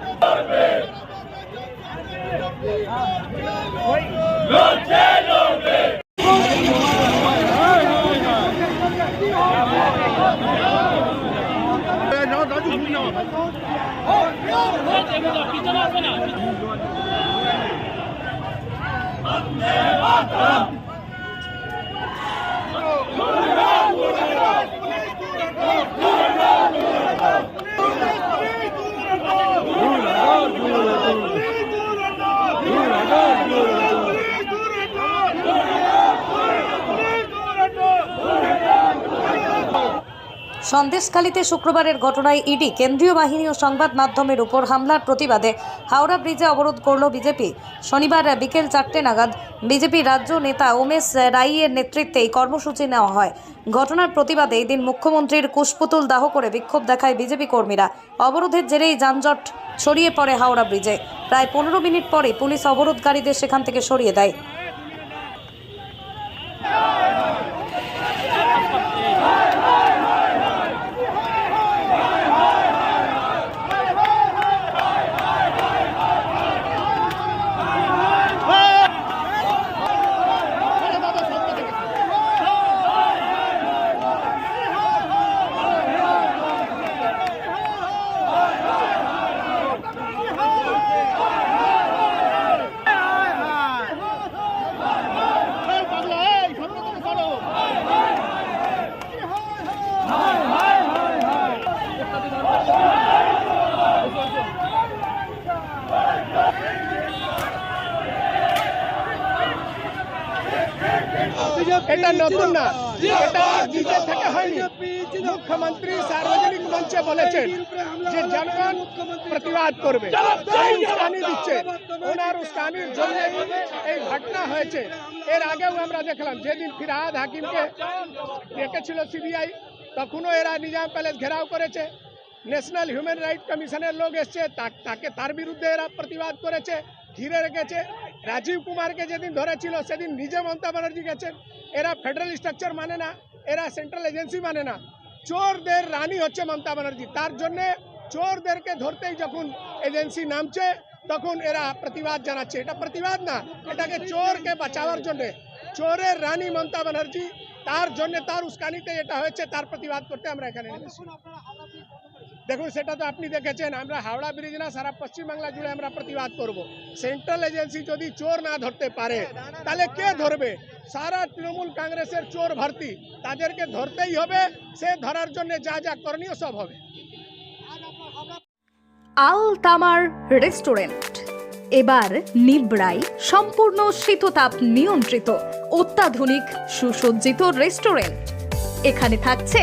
Vande Mataram! সন্দেশখালীতে শুক্রবারের ঘটনায় ED, কেন্দ্রীয় বাহিনী ও সংবাদ মাধ্যমের উপর হামলার প্রতিবাদে হাওড়া ব্রিজে অবরোধ করল বিজেপি। শনিবার বিকেল চারটে নাগাদ বিজেপি রাজ্য নেতা উমেশ রাইয়ের নেতৃত্বে এই কর্মসূচি নেওয়া হয়। ঘটনার প্রতিবাদে এই দিন মুখ্যমন্ত্রীর কুশপুতুল দাহ করে বিক্ষোভ দেখায় বিজেপি কর্মীরা। অবরোধের জেরেই যানজট ছড়িয়ে পড়ে হাওড়া ব্রিজে। প্রায় পনেরো মিনিট পরে পুলিশ অবরোধকারীদের সেখান থেকে সরিয়ে দেয়। এটা নতুন না। এটা নিজে থেকে হয়নি। মুখ্যমন্ত্রী সার্বজনিক মঞ্চে বলেছেন যে জনগণ প্রতিবাদ করবে। উস্কানি দিচ্ছে। ওনার উস্কানির জন্য এই ঘটনা হয়েছে। এর আগেও আমরা দেখলাম যেদিন ফিরহাদ হাকিমকে ডেকেছিল সিবিআই তখনও এরা নিজাম প্যালেস ঘেরাও করেছে। ন্যাশনাল হিউম্যান রাইট কমিশনের লোক এসছে তাকে তার বিরুদ্ধে এরা প্রতিবাদ করেছে ঘিরে রেখেছে। রাজীব কুমারকে যেদিন ধরেছিল সেদিন নিজে মমতা ব্যানার্জি গেছেন এরা ফেডারেল স্ট্রাকচার মানে না এরা সেন্ট্রাল এজেন্সি মানে না চোরদের রানী হচ্ছে মমতা ব্যানার্জি তার জন্যে চোরদেরকে ধরতেই যখন এজেন্সি নামছে তখন এরা প্রতিবাদ জানাচ্ছে এটা প্রতিবাদ না এটাকে চোরকে বাঁচাবার জন্যে চোরের রানী মমতা ব্যানার্জি তার জন্য তার উস্কানিতে এটা হয়েছে তার প্রতিবাদ করতে আমরা এখানে নেমেছি দেখুন, সেটা তো আপনি দেখেছেন, আমরা হাওড়া ব্রিজ না, সারা পশ্চিমবাংলা জুড়ে আমরা প্রতিবাদ করব। সেন্ট্রাল এজেন্সি যদি চোর না ধরতে পারে, তাহলে কে ধরবে? সারা তৃণমূল কংগ্রেসের চোর ভর্তি, তাদেরকে ধরতেই হবে, সে ধরার জন্য যা যা করণীয় সব হবে। আল তামার রেস্টুরেন্ট। এবার নিবড়াই সম্পূর্ণ শীততাপ নিয়ন্ত্রিত, অত্যাধুনিক, সুসজ্জিত রেস্টুরেন্ট। এখানে থাকছে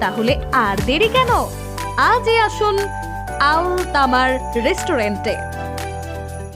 তাহলে আর দেরি কেন? আজই আসুন আল তামার রেস্টুরেন্টে।